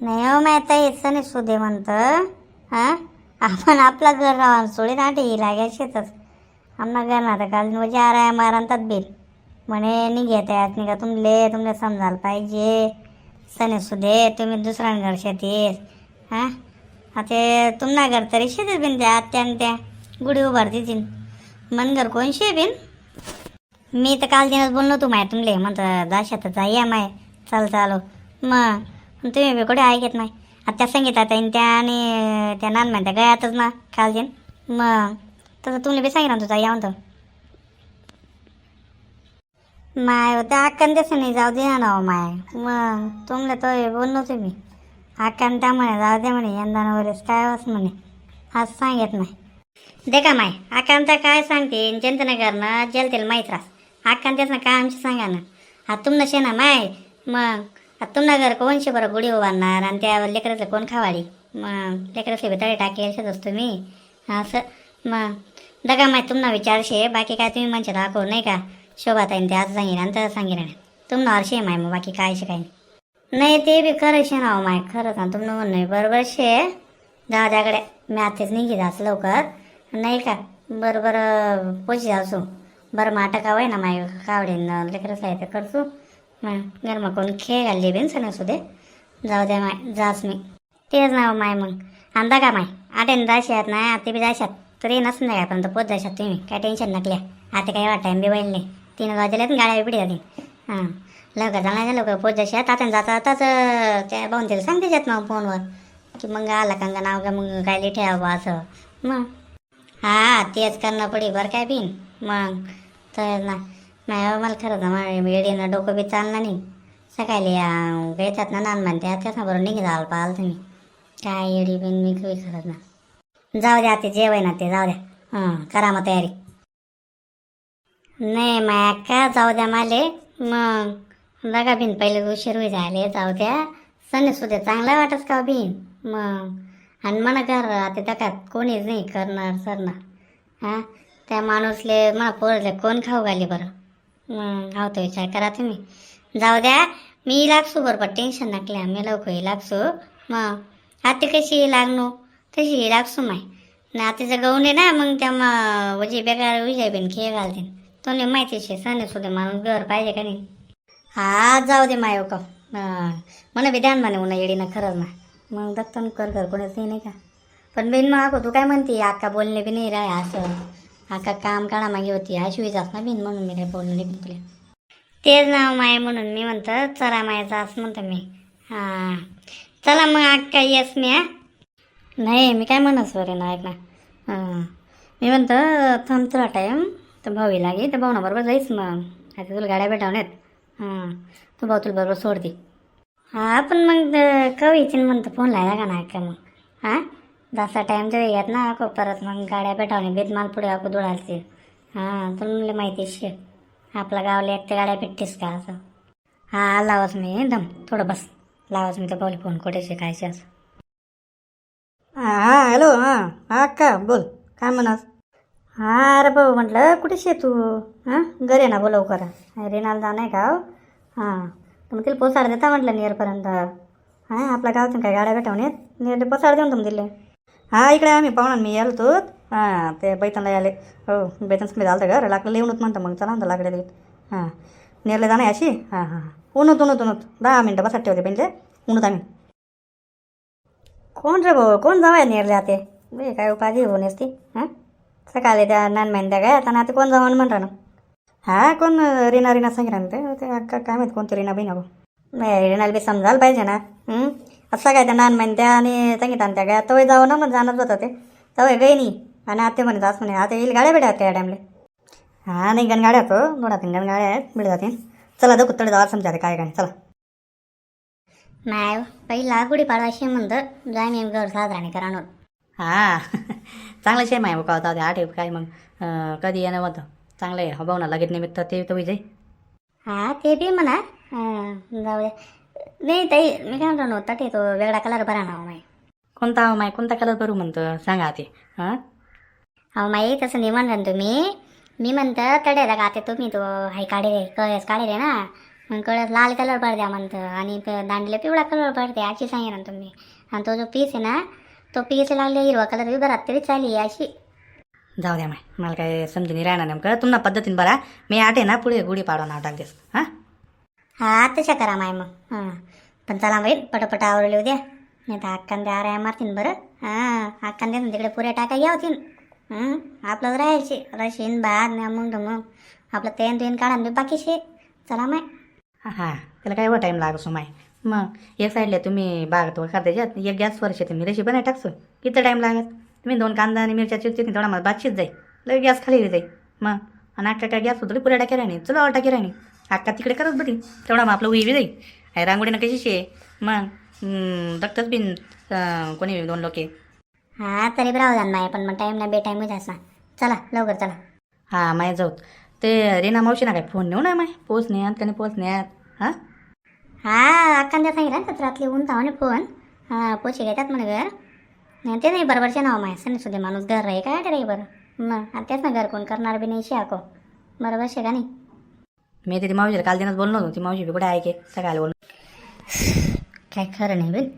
नाही हो माहिती यायचं नाही सुदे म्हणतं. हां? आपण आपला घर राहून सोडी ना ठी लागे शेतच आमना घर ना आता काल म्हणजे आराय मारांतात बिल म्हणे निघेत आहेत निघा. तुमले तुमले समजायला पाहिजे. सने सुदे तुम्ही दुसऱ्या घर शेतीस हां? आता तुम्हाला घर तरी शेतीत बिन त्या आत्या त्या. गुढी उभारती तीन मन घर कोण शे बिन? मी तर काल दिनच बोललो तू माय तुमले. म्हणतं दाशात जा या माय. चाल चालो. मग तुम्ही बी कुठे ऐकत नाही. आता त्या संगीतात आणि त्या आणि त्या नान म्हणत्या गयातच ना काल दिन. मग तसं तुम्ही बी सांगितलं तुझा या म्हणतो. माय त्या अक्कन तसं नाही जाऊ दे ना हो माय. मग तुमले तो बोललो तुम्ही आकांता म्हणे जाऊ दे म्हणे यंदा वगैरेच काय वस म्हणे आज सांगत नाही. दे का माय आकांता काय सांगते चिंतन करणं जलतेल माहीत रास आकांत काय आमची सांगा ना. हा तुमनं शेणा माय मग तुमना घर कोण शे बरं गुढी उभारणार आणि त्या लेकराचं कोण खावाडी? मग लेकराचं बी तळे टाकेल शेत असतो मी असं मग दगा माय तुमना विचारशे बाकी काय तुम्ही म्हणशे दाखव नाही का? शोभाताईन ते आज सांगेन आणि तर सांगेन तुमनं हरशे माय मग बाकी काय शिकाय नाही ते बी खरं शे ना हो माय खरंच ना तुमनं म्हणणं बरोबर शे? दादाकडे मी आताच निघी जास लवकर. नाही का? बरं बरं पोची जासू बरं माटा का ना माय कावडीन. लेकरं साहित्य करसू. मग गरमा कोण खेळ घालली बिन सण असू दे. जाऊ द्या माय जास मी. तेच नाव माय मग. अंदा का माय? आटेन जाशात नाही आता बी जाशात. तरी नसून नाही पण पोच जाशात तुम्ही. काय टेन्शन नकल्या. आता काही वाटाय बी बैल नाही. तीन वाजल्यात गाड्या बिडी जातील. हां. लवकर झाला लवकर पोत जाशात आता जाता आताच त्या भाऊन त्याला सांगते जात मग फोनवर. की मग आला का नाव का मग काय लिठे बा असं. मग. हा तेच करणं पडी बरं काय बिन. मग. तर ना नाही मला खरंच ना येडीनं डोकं बी चाललं नाही. सकाळी येतात ना नान म्हणते आता ना बरोबर निघे जाल पाहाल तुम्ही. काय येडी बिन मी काही खरंच ना जाऊ द्या ते जेवाय ना ते जाऊ द्या. हां करा मग तयारी. नाही माया का जाऊ द्या माले. मग. बघा बिन पहिले उशीर होई झाले जाऊ द्या. सण सुद्धा चांगला वाटस का हो बिन? मग. आणि म्हणा कर आता त्या कोणीच नाही करणार सरणार. हां? त्या माणूसले मला पोरले कोण खाऊ घाली बरं? मग हा तो विचार करा तुम्ही. जाऊ द्या मी लागसू बरोबर टेन्शन नकल्या मी लवकर लागसू. मग. आता कशी लागणू? तशी लागसू माय. ना तिचं गहून आहे ना मग त्या मग म्हणजे बेकार विजय बिन खेळ घालते तो नाही माहिती शे सणे सुद्धा माणूस घर पाहिजे का नाही? हा जाऊ दे माय का मला बी ध्यान म्हणे उन्हा येडीनं खरंच ना. मग दत्तन कर घर कोणीच नाही का? पण बिन मग अगो तू काय म्हणते अक्का बोलणे बी नाही राय असं. अक्का काम काढा मागे होती हा शिवीच ना बिन म्हणून मी काय बोललो नाही बिन तुला. तेच नाव माय म्हणून मी म्हणतं चला मायाचा असं म्हणतो मी. हां चला मग अक्का येस मी हा. नाही मी काय म्हणत सर ना ऐक ना. हां मी म्हणतं थांब तुला टाईम तर भाऊ लागे तर भाऊना बरोबर जाईस मग. आता तुला गाड्या भेटावण्यात हां तू भाऊ तुला बरोबर सोडते. हा पण मग कवीची म्हणतं फोन लायला का नाही का मग? हां? टाईम तरी येत ना अको परत मग गाड्या भेटावणे बेदमाल पुढे अको दुडालते हां तुला म्हणले माहिती शे आपल्या गावाला एक गाड्या भेटतेस का असं? हां लावच मी दम. थोडं बस. लावच मी तर पावले फोन कुठे शिकायचे असं. हां हॅलो हां. हां अक्का बोल. काय म्हणस हां अरे भाऊ म्हटलं कुठे शे तू? हां? घरी ना बोलव करा रेनाला जाणं आहे का हो? हां. तुम्ही तिला पोसाड देता म्हटलं नियरपर्यंत हां आपल्या गावातून काय गाड्या भेटावून येत? नियर पोसाड देऊन तुम्ही दिले. हां इकडे आम्ही पाहुणा मी यालो तो हां ते बैतनला याले. हो बैतन समजा आलं घर. लाकडं लिहून म्हणतं मग चला म्हणतं लाकडे देत हां. नेरले जाणार अशी? हां हां उन्हत उन्हत उन्हत. दहा मिनटं बसा ठेवते पहिले उन्हत आम्ही. कोण रे भाऊ? कोण जावाय नेरले आते? बे काय उपाधी होऊन असते हां? सकाळी त्या नान महिन्या काय आता आता कोण जावं म्हणता ना? हां कोण रीना रीना सांगितलं ते? ते अक्का काय माहिती कोणती रीना बहीण अगो नाही रेनाला बी समजायला पाहिजे ना. हं? असं काय त्या नान महिन्या आणि सांगितलं त्या काय तवय जावं ना मग जाणत होतं ते. तवय गई नाही आणि आते म्हणत असं म्हणे आता येईल गाड्या भेटा त्या टाईमले. हां नाही गणगाड्या तो. दोडा तीन गणगाड्या आहेत मिळ जातील चला दखू तळे जावा समजा काय काय चला. नाही पहिला गुढीपाडवाशी म्हणतं जाय मी घर साजराने करा आणून हां चांगलं शे माय का होता आठ काय मग कधी येणं होतं चांगलं आहे हो ना लगेच निमित्त ते तो विजय हा ते बी म्हणा जाऊ दे नाही ताई मी काय म्हणतो तटे तो वेगळा कलर बरा नाव माय कोणता माय कोणता कलर करू म्हणतं सांगा ते हां अहो माई तसं नाही म्हणलं ना तुम्ही मी म्हणतं कडेला गाते तुम्ही तो हाय काढे कळस काढेले ना मग कळस लाल कलर पडद्या म्हणतं आणि दांडीला पिवळा कलर पडते अशी सांगितलं ना तुम्ही आणि तो जो पीस आहे ना तो पीस लागले हिरवा कलर उभा राहत तरी चालली अशी. जाऊ द्या माय मला काय समजून नाही राहणार नेमकं. तुम्हाला पद्धतीने बरा मी आटे ना पुढे गुढी पाडवा नाव टाकतेस हां? हा तशा करा माय मग. हां. पण चला बाई पटापट आवरले उद्या नाही तर अक्कान द्या आऱ्या मारतीन बरं. हां अक्कान द्या तिकडे पुऱ्या टाका घ्या होतीन हं, आपलं राहायचे रशीन भात ना मग मग आपलं तेन तेन काढा बाकीशे चला माय. हां त्याला काय एवढा टाईम लागतो माय? मग एक साईडला तुम्ही बाग तो त्याच्यात एक गॅसवर शेती मी रेशी बनाय टाकसो. किती टाईम लागत तुम्ही दोन कांदा आणि मिरच्या चिरचित तेवढा मला बातचीत जाईल लगे गॅस खाली जाईल मग आणि अक्का काय गॅस होतो पुऱ्या टाकी राहिणी चला टाकी राहिणी अक्का तिकडे करत बटी. तेवढा मग आपलं उई जाईल आहे रांगोळीनं कशी शे. मग दक्तच बिन कोणी दोन लोके. हा तरी बी राहू द्या माय पण मग टाईम ना बे टाईम जायचा चला लवकर चला. हां माय जाऊत ते रेना मावशी ना काय फोन नेऊ ना माय? पोचण्यात का नाही पोचण्यात हां? हा अक्कान सांगितलं ना रात्री ऊन म्हणे फोन. हां पोचे घेतात म्हणे घर. नाही ते नाही बरोबरचे नाव माय सनी सुद्धा माणूस घर राही काय रे बरं मग तेच ना घर कोण करणार बी नाही शियाको बरोबर शे का नाही? मी ते ती मावशीला काल दिनाच बोललो होतो. ती मावशी बी कुठे ऐके सकाळी बोललो. काय खरं नाही बिल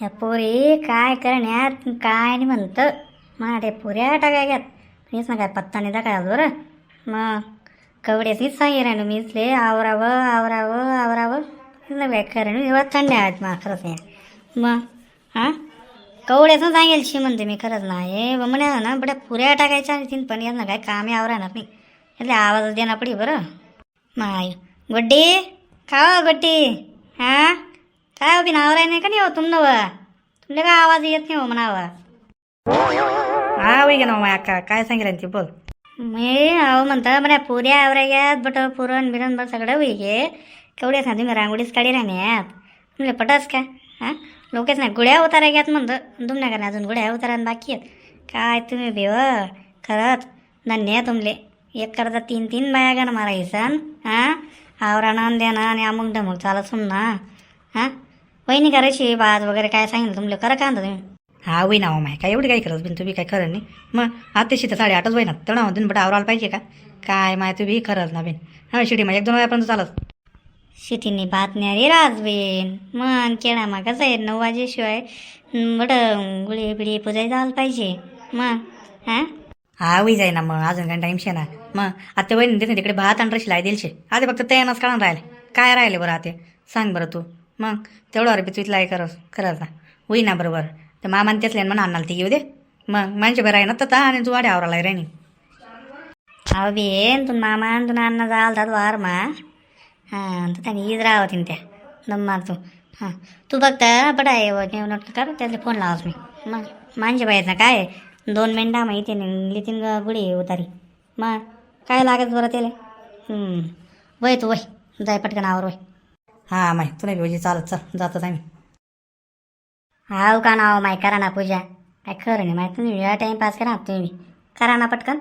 या पोरी काय करण्यात काय नाही म्हणतं. मग ते पुऱ्या टाकायच्यात. मीच ना काय पत्ता नाही टाकाय बरं. मग कवडेच सांगे राहिलो मीच ले आवरावं आवरावं आवरावं. तुझं व्याकरण व्यवहार थंड आहेत मग खरंच नाही मग हां? कवड्याचं सांगेल शी म्हणते मी खरंच ना हे बमण्या ना बड्या पुऱ्या टाकायच्या आणि तीन पण यांना काय कामे आवराणार नाही. यातल्या आवाज देणार पडी बरं. माय गड्डी का गड्डी. हां? काय हो बी नावराय नाही का नाही हो तुमनं व? तुमले काय आवाज येत नाही हो म्हणावा? हा वै ना हो अक्का. काय सांगेल ती बोल. मी अहो म्हणता बऱ्या पुऱ्या आवराय बट पुरण बिरण बरं सगळं वैगे गे केवढे तुम्ही रांगोळीच काढी राहण्यात तुमले पटस का? हां? लोकच नाही गुड्या उतारा घ्यात म्हणतं तुमल्या नाही अजून गुळ्या उतारा बाकी आहेत. काय तुम्ही बेव खरंच धन्य आहे तुमले. एक करता तीन तीन बाया गाणं मारायसन हां? आवरा नान द्या ना आणि अमुक ढमुक चालत सुन ना. हां? वहिनी करायची बाज वगैरे काय सांगितलं तुमले करा का तुम्ही. हा होई ना हो माय काय एवढी काय करत बिन तुम्ही काय खरं नाही. मग आत्ताशी तर साडेआठच वय ना तेवढा म्हणून बट आवरायला पाहिजे का? काय माय तुम्ही खरंच ना बिन. हा शिडी मग एक दोन वेळापर्यंत चालत. शिटीने भात न्यारी राजबीन मन केळा मग कसं आहे नऊ वाजेशिवाय. बट गुळी बिळी पुजाय जायला पाहिजे. मग हां? हा वय जाय ना मग अजून काय टाईम शे ना. मग आता वय देते तिकडे भात आणि रशी लाय दिलशे. आता फक्त तयानच काढून राहिले. काय राहिले बरं आता? सांग बरं तू. मग तेवढं अरे बिचवीत लाय करस खरंच ना. होई ना बरोबर. ते मामाने तेच म्हणा आणणार ती येऊ दे. मग माणसं बरं आहे ना तर आणि तू वाड्या आवराला राहिनी अहो बेन तू मामा तू नाना जालतात वार मा हां तर त्याने ईद राहतीन त्या दम्मार तू हां तू फक्त बडाय घेऊन कर त्याला फोन लावाच मी मग मांजे बाहेर ना काय दोन मिनटा मग इथे निघली तीन गुढी उतारी मग काय लागत बरं त्याला हं. वय तू वय जाय पटकन आवर वय हा माय तुला बी चालत चल जातच आम्ही हाव का नाव माय करा ना पूजा काय खरं नाही माहिती तुम्ही वेळा टाईमपास करा तुम्ही करा ना पटकन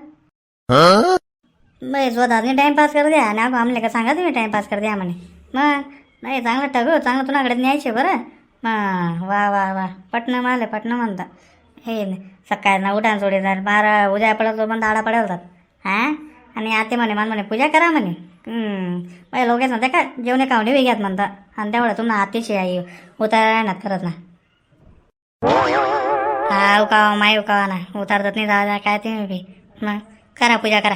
बाई तुम्ही टाईमपास कर द्या ना आमले का सांगा तुम्ही टाइमपास कर द्या म्हणे. मग नाही चांगलं टगो चांगलं तुनाकडे न्यायचे बरं. मग वा वा वा पटणं माले पटणं म्हणता. हे न- सकाळी ना उठान सोडीदार बारा उद्या पडत तो पण दाडा पडवतात. हां? आणि आते म्हणे मला म्हणे पूजा करा म्हणे. बाई लोकेच म्हणते का जेवणे कावणे वेगळ्यात म्हणता. आणि तेवढं तुम्हाला अतिशय आई उतारा ना खरंच ना हा उकावा माय उकावा ना. उतारतात नाही दादा काय ते बी. मग करा पूजा करा.